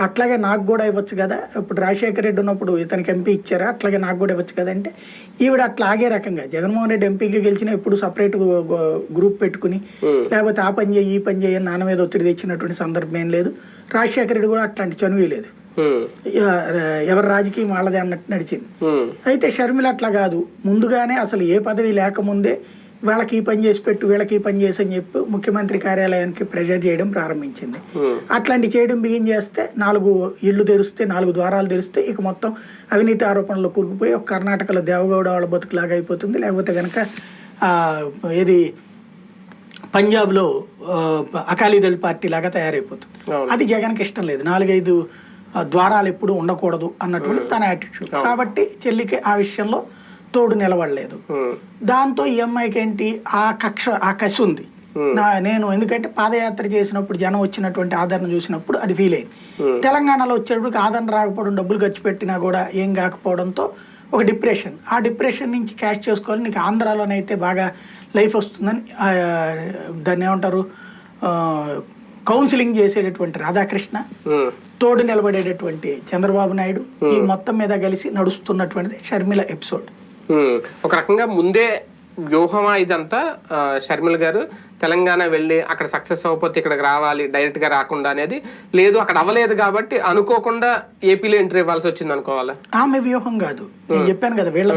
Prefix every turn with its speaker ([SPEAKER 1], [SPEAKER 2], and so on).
[SPEAKER 1] అట్లాగే నాకు కూడా ఇవ్వచ్చు కదా. ఇప్పుడు రాజశేఖర రెడ్డి ఉన్నప్పుడు ఇతనికి ఎంపీ ఇచ్చారా? అట్లాగే నాకు కూడా ఇవ్వచ్చు కదా అంటే ఈవిడ అట్లా ఆగే రకంగా. జగన్మోహన్ రెడ్డి ఎంపీకి గెలిచిన ఎప్పుడు సపరేట్ గ్రూప్ పెట్టుకుని లేకపోతే ఆ పని చేయి ఈ పని చేయి నాన్న మీద ఒత్తిడి తెచ్చినటువంటి సందర్భం ఏం లేదు. రాజశేఖర రెడ్డి కూడా అట్లాంటి చనువు లేదు.
[SPEAKER 2] ఉమ్,
[SPEAKER 1] ఎవరి రాజకీయం వాళ్ళదే అన్నట్టు నడిచింది.
[SPEAKER 2] ఉమ్,
[SPEAKER 1] అయితే షర్మిల అట్లా కాదు. ముందుగానే అసలు ఏ పదవి లేకముందే వాళ్ళకి ఈ పని చేసి పెట్టు వీళ్ళకి ఈ పని చేసి అని చెప్పి ముఖ్యమంత్రి కార్యాలయానికి ప్రెషర్ చేయడం ప్రారంభించింది.
[SPEAKER 2] ఉమ్,
[SPEAKER 1] అట్లాంటి చేయడం బిగిన్ చేస్తే నాలుగు ఇళ్ళు తెరిస్తే నాలుగు ద్వారాలు తెరిస్తే ఇక మొత్తం అవినీతి ఆరోపణలో కూరుకుపోయి ఒక కర్ణాటకలో దేవగౌడ వాళ్ళ బతుకులాగా అయిపోతుంది. లేకపోతే కనుక ఏది పంజాబ్లో అకాలీదళ్ పార్టీ లాగా తయారైపోతుంది. అది జగన్కి ఇష్టం లేదు. నాలుగైదు ద్వారాలు ఎప్పుడు ఉండకూడదు అన్నటువంటి తన యాటిట్యూడ్ కాబట్టి చెల్లికి ఆ విషయంలో తోడు నిలబడలేదు. దాంతో ఈ అమ్మాయికి ఏంటి? ఆ కక్ష ఆ కసి ఉంది. నా నేను ఎందుకంటే పాదయాత్ర చేసినప్పుడు జనం వచ్చినటువంటి ఆదరణ చూసినప్పుడు అది ఫీల్ అయింది తెలంగాణలో వచ్చేటప్పుడు ఆదరణ రాకపోవడం డబ్బులు ఖర్చు పెట్టినా కూడా ఏం కాకపోవడంతో ఒక డిప్రెషన్. ఆ డిప్రెషన్ నుంచి క్యాష్ చేసుకోవాలి. నీకు ఆంధ్రాలోనైతే బాగా లైఫ్ వస్తుందని దాన్ని ఏమంటారు? కౌన్సిలింగ్ చేసేటటువంటి రాధాకృష్ణ తోడు నిలబడేటటువంటి చంద్రబాబు నాయుడు ఈ మొత్తం మీద కలిసి నడుస్తున్నటువంటిది షర్మిల ఎపిసోడ్.
[SPEAKER 2] ఒక రకంగా ముందే వ్యూహమా ఇదంతా షర్మిల గారు తెలంగాణ వెళ్ళి అక్కడ సక్సెస్ అవ్వకపోతే ఇక్కడికి రావాలి డైరెక్ట్గా రాకుండా అనేది లేదు అక్కడ అవ్వలేదు కాబట్టి అనుకోకుండా ఏపీలో ఎంట్రీ ఇవ్వాల్సి వచ్చింది అనుకోవాలా
[SPEAKER 1] ఆమె వ్యూహం కాదు. నేను చెప్పాను కదా వీళ్ళ